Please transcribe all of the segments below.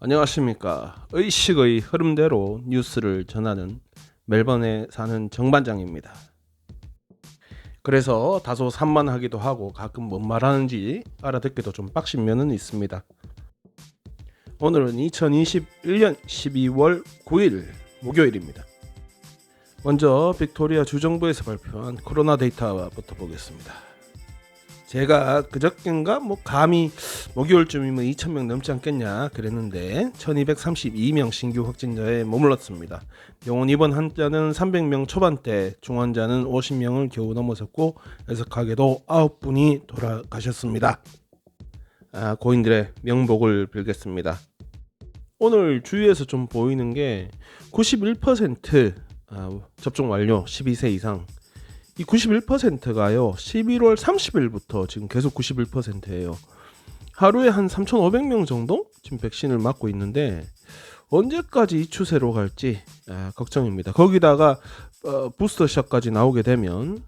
안녕하십니까. 의식의 흐름대로 뉴스를 전하는 멜번에 사는 정반장입니다. 그래서 다소 산만하기도 하고 가끔 뭔 말하는지 알아듣기도 좀 빡신 면은 있습니다. 오늘은 2021년 12월 9일 목요일입니다. 먼저 빅토리아 주정부에서 발표한 코로나 데이터부터 보겠습니다. 제가 그저께인가 뭐 감히 목요일쯤이면 2,000명 넘지 않겠냐 그랬는데 1,232명 신규 확진자에 머물렀습니다. 병원 입원 환자는 300명 초반대, 중환자는 50명을 겨우 넘어섰고 애석하게도 9분이 돌아가셨습니다. 아, 고인들의 명복을 빌겠습니다. 오늘 주위에서 좀 보이는 게 91% 아, 접종 완료 12세 이상 이 91%가요. 11월 30일부터 지금 계속 91%예요. 하루에 한 3,500명 정도 지금 백신을 맞고 있는데 언제까지 이 추세로 갈지 아, 걱정입니다. 거기다가 어, 부스터샷까지 나오게 되면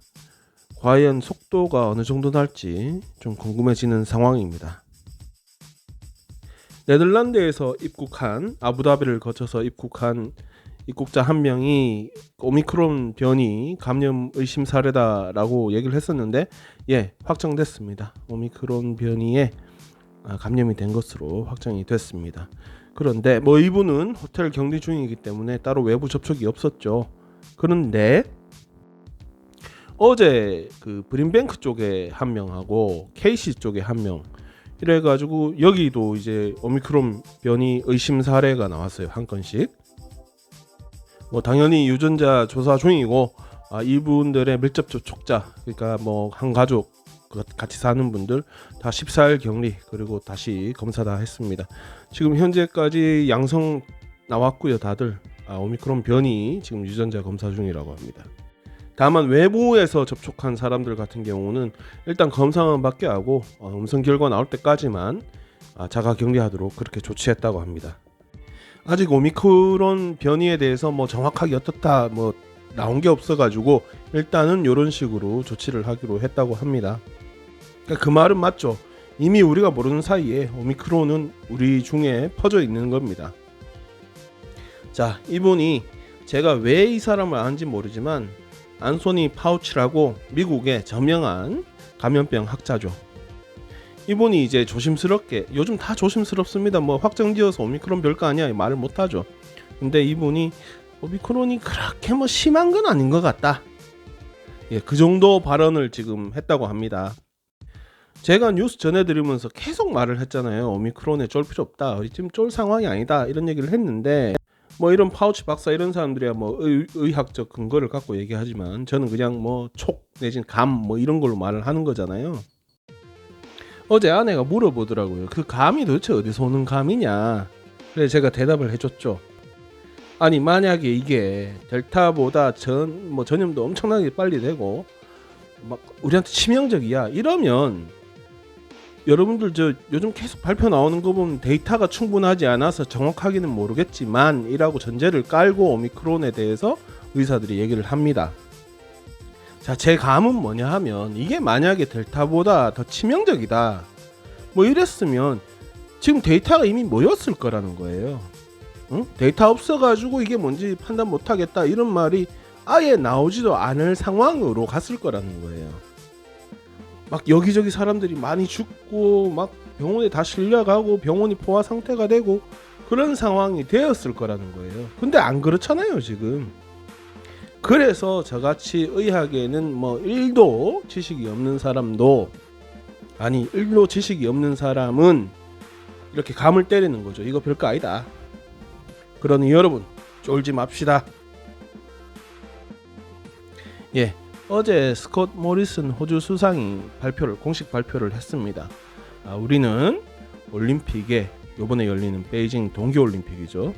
과연 속도가 어느 정도 날지 좀 궁금해지는 상황입니다. 네덜란드에서 입국한 아부다비를 거쳐서 입국한 입국자 한 명이 오미크론 변이 감염 의심 사례다라고 얘기를 했었는데 예 확정됐습니다. 오미크론 변이에 아, 감염이 된 것으로 확정이 됐습니다. 그런데 뭐 이분은 호텔 격리 중이기 때문에 따로 외부 접촉이 없었죠. 그런데 어제 그 브린뱅크 쪽에 한 명하고 케이시 쪽에 한 명 이래가지고 여기도 이제 오미크론 변이 의심 사례가 나왔어요 한 건씩. 뭐 당연히 유전자 조사 중이고 아, 이분들의 밀접 접촉자 그러니까 뭐 한 가족 그 같이 사는 분들 다 14일 격리 그리고 다시 검사 다 했습니다. 지금 현재까지 양성 나왔고요 다들 아, 오미크론 변이 지금 유전자 검사 중이라고 합니다. 다만 외부에서 접촉한 사람들 같은 경우는 일단 검사만 받게 하고 어, 음성 결과 나올 때까지만 아, 자가 격리하도록 그렇게 조치했다고 합니다. 아직 오미크론 변이에 대해서 뭐 정확하게 어떻다 뭐 나온 게 없어가지고 일단은 이런 식으로 조치를 하기로 했다고 합니다. 그러니까 그 말은 맞죠. 이미 우리가 모르는 사이에 오미크론은 우리 중에 퍼져 있는 겁니다. 자, 이분이 제가 왜 이 사람을 아는지 모르지만 안소니 파우치라고 미국의 저명한 감염병 학자죠. 이분이 이제 조심스럽게 요즘 다 조심스럽습니다. 뭐 확정지어서 오미크론 별거 아니야 말을 못하죠. 근데 이분이 오미크론이 그렇게 뭐 심한 건 아닌 것 같다. 예, 그 정도 발언을 지금 했다고 합니다. 제가 뉴스 전해드리면서 계속 말을 했잖아요. 오미크론에 쫄 필요 없다. 지금 쫄 상황이 아니다. 이런 얘기를 했는데 뭐 이런 파우치 박사 이런 사람들이야 뭐 의, 의학적 근거를 갖고 얘기하지만 저는 그냥 뭐 촉 내진 감 뭐 이런 걸로 말을 하는 거잖아요. 어제 아내가 물어보더라고요. 그 감이 도대체 어디서 오는 감이냐? 그래 제가 대답을 해줬죠. 아니 만약에 이게 델타보다 전 뭐 전염도 엄청나게 빨리 되고 막 우리한테 치명적이야 이러면 여러분들 저 요즘 계속 발표 나오는 거 보면 데이터가 충분하지 않아서 정확하게는 모르겠지만 이라고 전제를 깔고 오미크론에 대해서 의사들이 얘기를 합니다. 자, 제 감은 뭐냐 하면 이게 만약에 델타보다 더 치명적이다. 뭐 이랬으면 지금 데이터가 이미 모였을 거라는 거예요. 응? 데이터 없어가지고 이게 뭔지 판단 못하겠다 이런 말이 아예 나오지도 않을 상황으로 갔을 거라는 거예요. 막 여기저기 사람들이 많이 죽고 막 병원에 다 실려가고 병원이 포화 상태가 되고 그런 상황이 되었을 거라는 거예요. 근데 안 그렇잖아요 지금. 그래서 저같이 의학에는 뭐 1도 지식이 없는 사람도 아니 1도 지식이 없는 사람은 이렇게 감을 때리는 거죠. 이거 별거 아니다. 그러니 여러분 쫄지 맙시다. 예, 어제 스콧 모리슨 호주 수상이 발표를 공식 발표를 했습니다. 아, 우리는 올림픽에 이번에 열리는 베이징 동계올림픽이죠.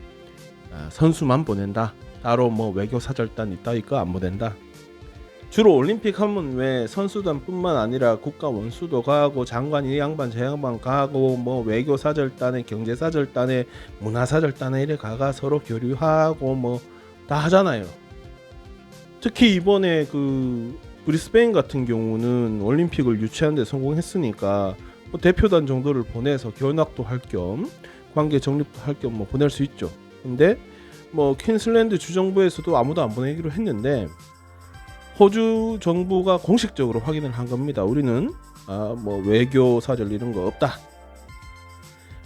아, 선수만 보낸다. 따로 뭐 외교 사절단 있다니까 안 보낸다. 주로 올림픽 하면 왜 선수단뿐만 아니라 국가 원수도 가고 장관 이 양반 저 양반 가고 뭐 외교 사절단에 경제 사절단에 문화 사절단에 이래 가가 서로 교류하고 뭐 다 하잖아요. 특히 이번에 그 브리스베인 같은 경우는 올림픽을 유치하는 데 성공했으니까 뭐 대표단 정도를 보내서 견학도 할 겸 관계 정립도 할 겸 뭐 보낼 수 있죠. 근데 뭐 퀸슬랜드 주정부에서도 아무도 안 보내기로 했는데 호주 정부가 공식적으로 확인을 한 겁니다. 우리는 아 뭐 외교 사절 이런 거 없다.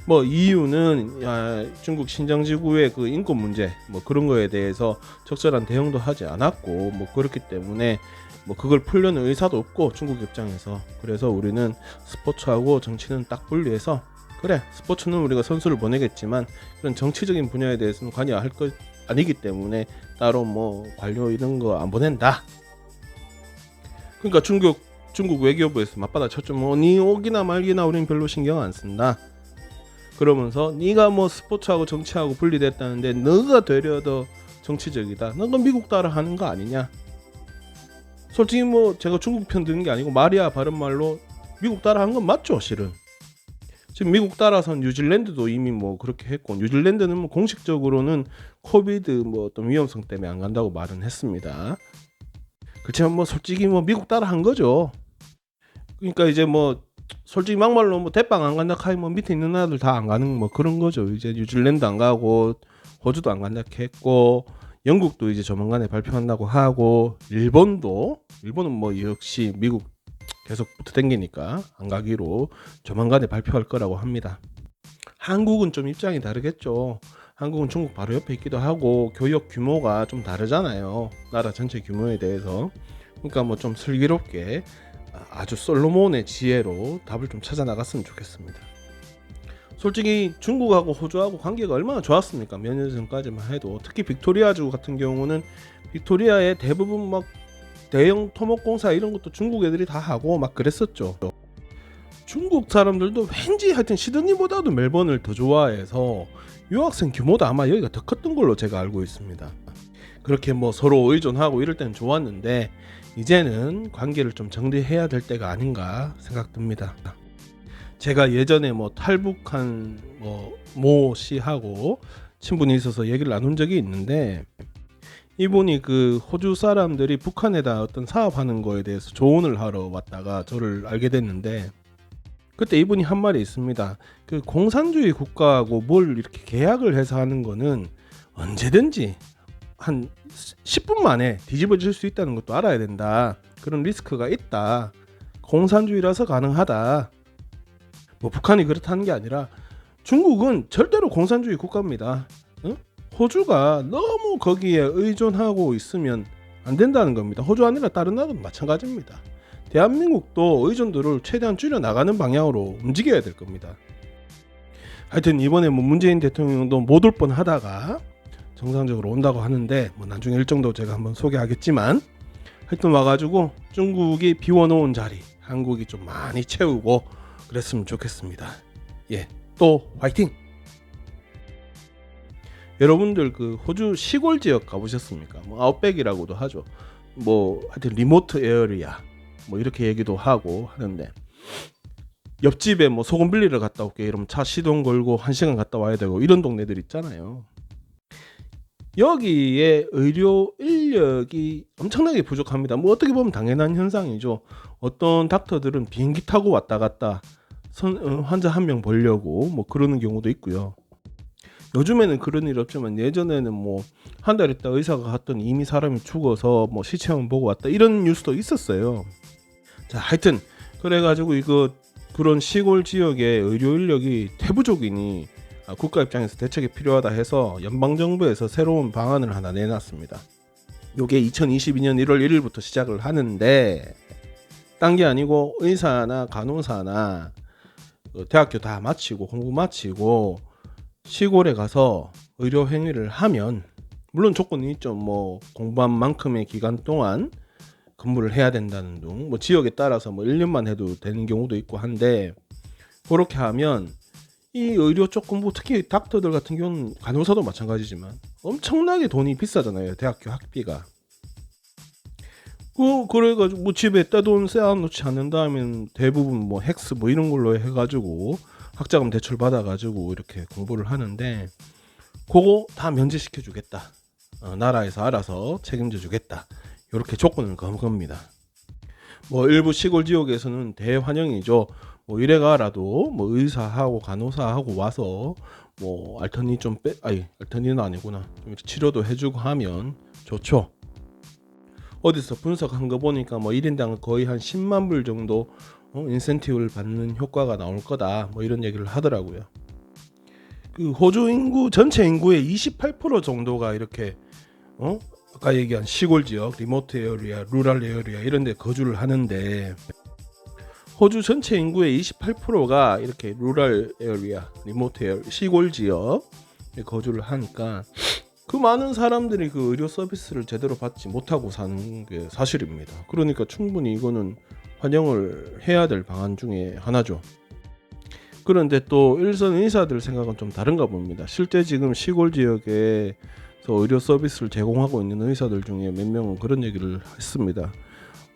뭐 이유는 야, 중국 신장 지구의 그 인권 문제 뭐 그런 거에 대해서 적절한 대응도 하지 않았고 뭐 그렇기 때문에 뭐 그걸 풀려는 의사도 없고 중국 입장에서 그래서 우리는 스포츠하고 정치는 딱 분리해서 그래 스포츠는 우리가 선수를 보내겠지만 그런 정치적인 분야에 대해서는 관여할 것 아니기 때문에 따로 뭐 관료 이런 거 안 보낸다. 그러니까 중국 중국 외교부에서 맞받아 쳤죠. 뭐니 오기나 말기나 우리는 별로 신경 안 쓴다. 그러면서 네가 뭐 스포츠하고 정치하고 분리됐다는데 너가 되려 더 정치적이다. 너가 미국 따라 하는 거 아니냐? 솔직히 뭐 제가 중국 편 드는 게 아니고 말이야 바른 말로 미국 따라 한 건 맞죠, 실은. 지금 미국 따라서 뉴질랜드도 이미 뭐 그렇게 했고 뉴질랜드는 뭐 공식적으로는 코비드 뭐 어떤 위험성 때문에 안 간다고 말은 했습니다. 그렇지만 뭐 솔직히 뭐 미국 따라 한 거죠. 그러니까 이제 뭐 솔직히 막말로 뭐 대빵 안 간다 하면 뭐 밑에 있는 나라들 다 안 가는 뭐 그런 거죠. 이제 뉴질랜드 안 가고 호주도 안 간다 했고 영국도 이제 조만간에 발표한다고 하고 일본도 일본은 뭐 역시 미국 계속 붙어 댕기니까 안 가기로 조만간에 발표할 거라고 합니다. 한국은 좀 입장이 다르겠죠. 한국은 중국 바로 옆에 있기도 하고 교역 규모가 좀 다르잖아요. 나라 전체 규모에 대해서. 그러니까 뭐 좀 슬기롭게 아주 솔로몬의 지혜로 답을 좀 찾아 나갔으면 좋겠습니다. 솔직히 중국하고 호주하고 관계가 얼마나 좋았습니까? 몇 년 전까지만 해도 특히 빅토리아주 같은 경우는 빅토리아의 대부분 막 대형 토목공사 이런 것도 중국 애들이 다 하고 막 그랬었죠. 중국 사람들도 왠지 하여튼 시드니보다도 멜번을 더 좋아해서 유학생 규모도 아마 여기가 더 컸던 걸로 제가 알고 있습니다. 그렇게 뭐 서로 의존하고 이럴 때는 좋았는데 이제는 관계를 좀 정리해야 될 때가 아닌가 생각됩니다. 제가 예전에 뭐 탈북한 뭐 모 씨하고 친분이 있어서 얘기를 나눈 적이 있는데 이분이 그 호주 사람들이 북한에다 어떤 사업하는 거에 대해서 조언을 하러 왔다가 저를 알게 됐는데 그때 이분이 한 말이 있습니다. 그 공산주의 국가하고 뭘 이렇게 계약을 해서 하는 거는 언제든지 한 10분 만에 뒤집어질 수 있다는 것도 알아야 된다. 그런 리스크가 있다. 공산주의라서 가능하다. 뭐 북한이 그렇다는 게 아니라 중국은 절대로 공산주의 국가입니다. 응? 호주가 너무 거기에 의존하고 있으면 안 된다는 겁니다. 호주 아니라 다른 나라도 마찬가지입니다. 대한민국도 의존도를 최대한 줄여 나가는 방향으로 움직여야 될 겁니다. 하여튼 이번에 뭐 문재인 대통령도 못 올 뻔하다가 정상적으로 온다고 하는데 뭐 나중에 일정도 제가 한번 소개하겠지만 하여튼 와가지고 중국이 비워놓은 자리 한국이 좀 많이 채우고 그랬으면 좋겠습니다. 예, 또 화이팅! 여러분들 그 호주 시골 지역 가보셨습니까? 뭐 아웃백이라고도 하죠. 뭐 하여튼 리모트 에어리아 뭐 이렇게 얘기도 하고 하는데 옆집에 뭐 소금 빌리러 갔다 올게 이러면 차 시동 걸고 한 시간 갔다 와야 되고 이런 동네들 있잖아요. 여기에 의료 인력이 엄청나게 부족합니다. 뭐 어떻게 보면 당연한 현상이죠. 어떤 닥터들은 비행기 타고 왔다 갔다 선, 어, 환자 한 명 보려고 뭐 그러는 경우도 있고요. 요즘에는 그런 일 없지만 예전에는 뭐 한 달 있다 의사가 갔더니 이미 사람이 죽어서 뭐 시체만 보고 왔다 이런 뉴스도 있었어요. 자, 하여튼 그래가지고 이거 그런 시골 지역의 의료 인력이 태부족이니 아, 국가 입장에서 대책이 필요하다 해서 연방 정부에서 새로운 방안을 하나 내놨습니다. 요게 2022년 1월 1일부터 시작을 하는데 딴 게 아니고 의사나 간호사나 그 대학교 다 마치고 공부 마치고 시골에 가서 의료 행위를 하면 물론 조건이 있죠. 뭐 공부한 만큼의 기간 동안 근무를 해야 된다는 등, 뭐 지역에 따라서 뭐 1년만 해도 되는 경우도 있고 한데 그렇게 하면 이 의료 쪽 공부 특히 닥터들 같은 경우는 간호사도 마찬가지지만 엄청나게 돈이 비싸잖아요. 대학교 학비가. 그 그래가지고 뭐 집에 떼돈 쌓아놓지 않는다면 대부분 뭐 헥스 뭐 이런 걸로 해가지고 학자금 대출 받아가지고 이렇게 공부를 하는데 그거 다 면제시켜 주겠다. 어, 나라에서 알아서 책임져 주겠다. 이렇게 조건을 건 겁니다. 뭐 일부 시골 지역에서는 대환영이죠. 뭐 이래가라도 뭐 의사하고 간호사하고 와서 뭐 알터니 좀 빼, 아니 알터니는 아니구나 좀 치료도 해주고 하면 좋죠. 어디서 분석한 거 보니까 뭐 1인당 거의 한 10만 불 정도 어, 인센티브를 받는 효과가 나올 거다 뭐 이런 얘기를 하더라고요. 그 호주 인구 전체 인구의 28% 정도가 이렇게 어 아까 얘기한 시골 지역, 리모트 에어리아, 루랄 에어리아 이런 데 거주를 하는데 호주 전체 인구의 28%가 이렇게 루랄 에어리아, 리모트 에어 시골 지역에 거주를 하니까 그 많은 사람들이 그 의료 서비스를 제대로 받지 못하고 사는 게 사실입니다. 그러니까 충분히 이거는 환영을 해야 될 방안 중에 하나죠. 그런데 또 일선 의사들 생각은 좀 다른가 봅니다. 실제 지금 시골 지역에서 의료 서비스를 제공하고 있는 의사들 중에 몇 명은 그런 얘기를 했습니다.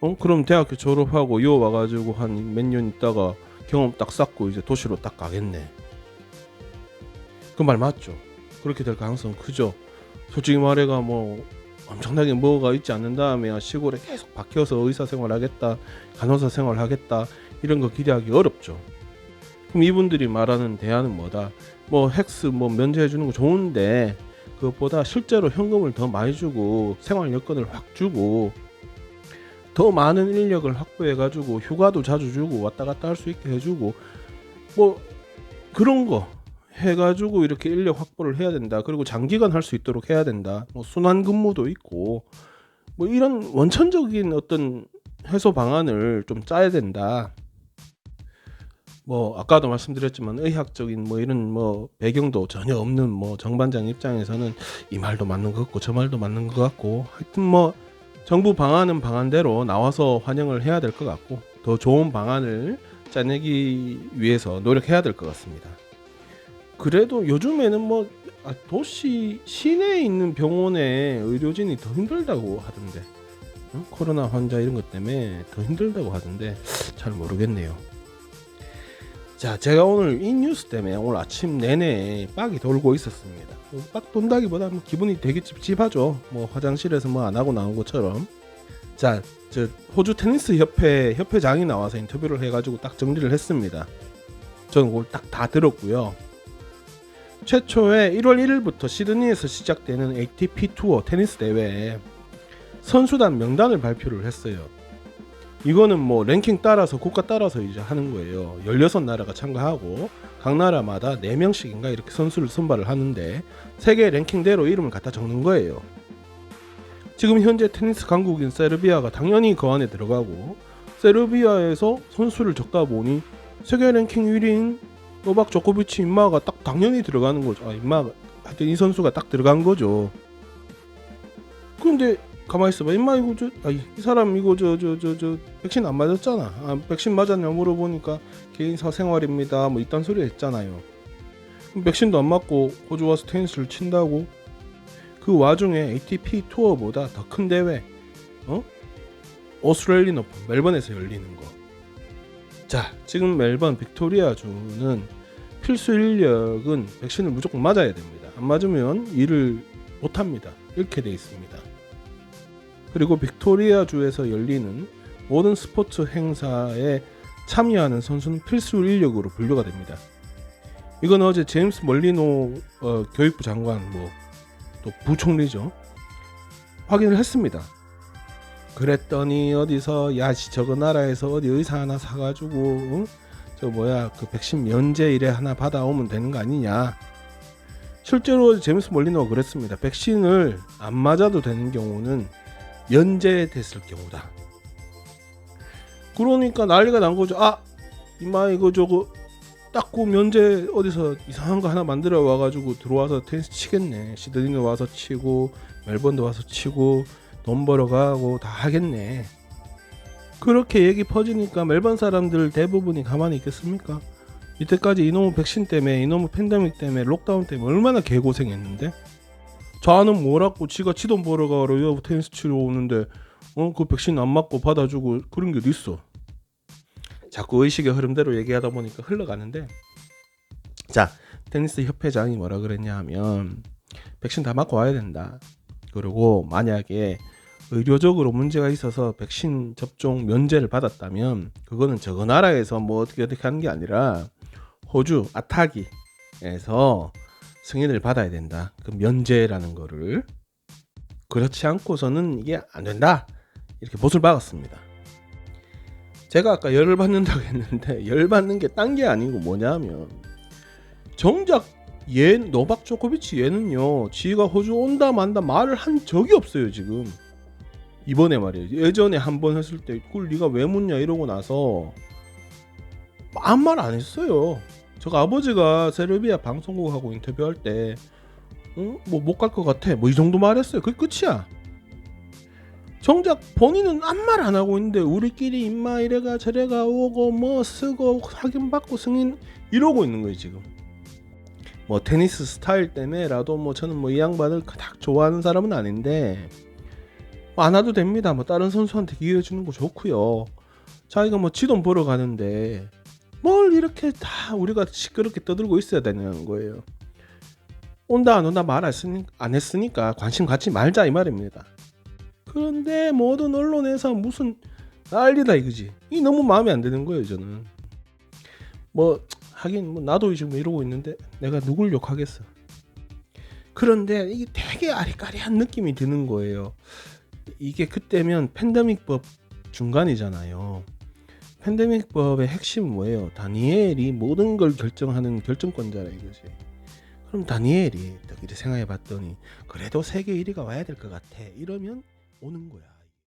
어 그럼 대학교 졸업하고 요 와가지고 한 몇 년 있다가 경험 딱 쌓고 이제 도시로 딱 가겠네. 그 말 맞죠? 그렇게 될 가능성 크죠. 솔직히 말해가 뭐 엄청나게 뭐가 있지 않는 다음에 시골에 계속 박혀서 의사 생활하겠다, 간호사 생활하겠다 이런 거 기대하기 어렵죠. 그럼 이분들이 말하는 대안은 뭐다? 뭐 헥스 뭐 면제해 주는 거 좋은데 그것보다 실제로 현금을 더 많이 주고 생활 여건을 확 주고 더 많은 인력을 확보해 가지고 휴가도 자주 주고 왔다 갔다 할 수 있게 해주고 뭐 그런 거 해가지고 이렇게 인력 확보를 해야 된다. 그리고 장기간 할 수 있도록 해야 된다. 뭐 순환 근무도 있고 뭐 이런 원천적인 어떤 해소 방안을 좀 짜야 된다. 뭐 아까도 말씀드렸지만 의학적인 뭐 이런 뭐 배경도 전혀 없는 뭐 정반장 입장에서는 이 말도 맞는 것 같고 저 말도 맞는 것 같고 하여튼 뭐 정부 방안은 방안대로 나와서 환영을 해야 될 것 같고 더 좋은 방안을 짜내기 위해서 노력해야 될 것 같습니다. 그래도 요즘에는 뭐 아, 도시 시내에 있는 병원에 의료진이 더 힘들다고 하던데 응? 코로나 환자 이런 것 때문에 더 힘들다고 하던데 잘 모르겠네요. 자, 제가 오늘 이 뉴스 때문에 오늘 아침 내내 빡이 돌고 있었습니다. 뭐빡 돈다기보다 뭐 기분이 되게 찝찝하죠. 뭐 화장실에서 뭐 안 하고 나온 것처럼. 자, 저 호주 테니스 협회 협회장이 나와서 인터뷰를 해가지고 딱 정리를 했습니다. 저는 그걸 딱 다 들었고요. 최초에 1월 1일부터 시드니에서 시작되는 ATP 투어 테니스 대회에 선수단 명단을 발표를 했어요. 이거는 뭐 랭킹 따라서 국가 따라서 이제 하는 거예요. 16나라가 참가하고 각 나라마다 4명씩인가 이렇게 선수를 선발을 하는데 세계 랭킹대로 이름을 갖다 적는 거예요. 지금 현재 테니스 강국인 세르비아가 당연히 그 안에 들어가고 세르비아에서 선수를 적다 보니 세계 랭킹 1위인 노박 조코비치 인마가 딱 당연히 들어가는 거죠. 아, 인마 하여튼 이 선수가 딱 들어간 거죠. 근데 가만히 있어봐. 인마 이거 저, 아, 이 사람 이거 저 저 저 저 백신 안 맞았잖아. 아, 백신 맞았냐 물어보니까 개인 사 생활입니다. 뭐 이딴 소리 했잖아요. 백신도 안 맞고 호주 와서 테니스를 친다고? 그 와중에 ATP 투어보다 더 큰 대회, 어? 오스트레일리언 오픈 멜번에서 열리는 거. 자, 지금 멜번 빅토리아주는 필수 인력은 백신을 무조건 맞아야 됩니다. 안 맞으면 일을 못 합니다. 이렇게 돼 있습니다. 그리고 빅토리아주에서 열리는 모든 스포츠 행사에 참여하는 선수는 필수 인력으로 분류가 됩니다. 이건 어제 제임스 멀리노 어, 교육부 장관 뭐 또 부총리죠 확인을 했습니다. 그랬더니 어디서 야시 저거 나라에서 어디 의사 하나 사가지고 응? 저 뭐야 그 백신 면제 이래 하나 받아오면 되는 거 아니냐. 실제로 제임스 멀리노가 그랬습니다. 백신을 안 맞아도 되는 경우는 면제됐을 경우다. 그러니까 난리가 난 거죠. 아 이마 이거 저거 닦고 면제 어디서 이상한 거 하나 만들어 와가지고 들어와서 테니스 치겠네. 시드니도 와서 치고 멜번도 와서 치고 돈 벌어가고 다 하겠네. 그렇게 얘기 퍼지니까 멜번 사람들 대부분이 가만히 있겠습니까? 이때까지 이놈의 백신 때문에 이놈의 팬데믹 때문에 록다운 때문에 얼마나 개고생했는데 자는 뭐라고 지가 치돈 벌어가러 여 테니스 치러 오는데 어 그 백신 안 맞고 받아주고 그런 게 있어? 자꾸 의식의 흐름대로 얘기하다 보니까 흘러가는데 자 테니스 협회장이 뭐라 그랬냐 하면 백신 다 맞고 와야 된다. 그리고 만약에 의료적으로 문제가 있어서 백신 접종 면제를 받았다면 그거는 저 나라에서 뭐 어떻게 어떻게 하는 게 아니라 호주 아타기에서 승인을 받아야 된다. 그 면제라는 거를 그렇지 않고서는 이게 안 된다. 이렇게 못을 박았습니다. 제가 아까 열을 받는다고 했는데 열 받는 게 딴 게 아니고 뭐냐면 정작 얘 노박 조코비치 얘는요 지가 호주 온다 만다 말을 한 적이 없어요 지금 이번에 말이에요. 예전에 한 번 했을 때 그걸 네가 왜 묻냐 이러고 나서 아무 말 안 했어요. 저 아버지가 세르비아 방송국하고 인터뷰할 때 응? 뭐못 갈 것 같아. 뭐 이 정도 말했어요. 그게 끝이야. 정작 본인은 아무 말 안 하고 있는데 우리끼리 임마 이래가 저래가 오고 뭐 쓰고 확인 받고 승인 이러고 있는 거예요 지금. 뭐 테니스 스타일 때문에라도 뭐 저는 뭐 이 양반을 딱 좋아하는 사람은 아닌데 뭐 안 와도 됩니다 뭐 다른 선수한테 기회 주는 거 좋고요 자기가 뭐 지돈 보러 가는데 뭘 이렇게 다 우리가 시끄럽게 떠들고 있어야 되는 거예요 온다 안 온다 말 안 했으니까 관심 갖지 말자 이 말입니다 그런데 모든 언론에서 무슨 난리다 이거지. 이 너무 마음에 안 드는 거예요 저는. 뭐 하긴 뭐 나도 지금 이러고 있는데 내가 누굴 욕하겠어. 그런데 이게 되게 아리까리한 느낌이 드는 거예요. 이게 그때면 팬데믹법 중간이잖아요. 팬데믹법의 핵심은 뭐예요? 다니엘이 모든 걸 결정하는 결정권자라 이거지. 그럼 다니엘이 딱 이렇게 생각해 봤더니 그래도 세계 1위가 와야 될 것 같아. 이러면 오는 거야.